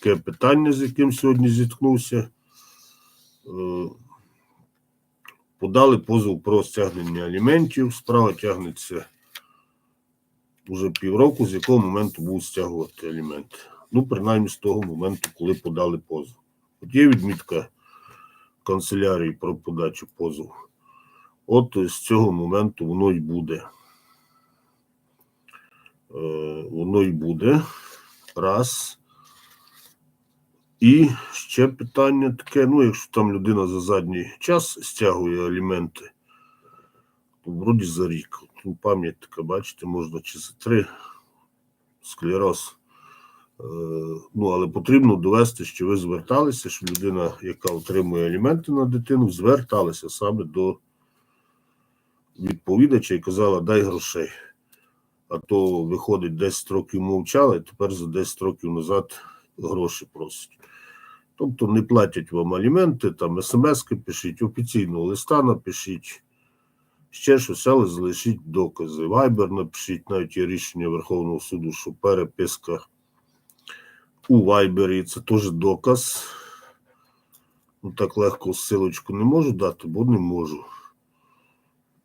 таке питання, з яким сьогодні зіткнувся. Е, Подали позов про стягнення аліментів. Справа тягнеться уже півроку, з якого моменту будуть стягувати аліменти. Ну, принаймні з того моменту, коли подали позов. От є відмітка канцелярії про подачу позову. От з цього моменту воно й буде. Е, Воно й буде. Раз. І ще питання таке: ну, якщо там людина за задній час стягує аліменти, то вроді за рік. Ну, пам'ять така, бачите, можна чи за три склероз. Е, Ну, але потрібно довести, що ви зверталися, що людина, яка отримує аліменти на дитину, зверталася саме до відповідача і казала, дай грошей. А то виходить 10 років мовчали, і тепер за 10 років назад гроші просять. Тобто не платять вам аліменти, там смс-ки пишіть, офіційного листа напишіть, ще щось, але залишіть докази. Вайбер напишіть, навіть є рішення Верховного суду, що переписка у Вайбері це теж доказ. Ну, так легко ссилочку не можу дати, бо не можу.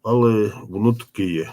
Але воно таке є.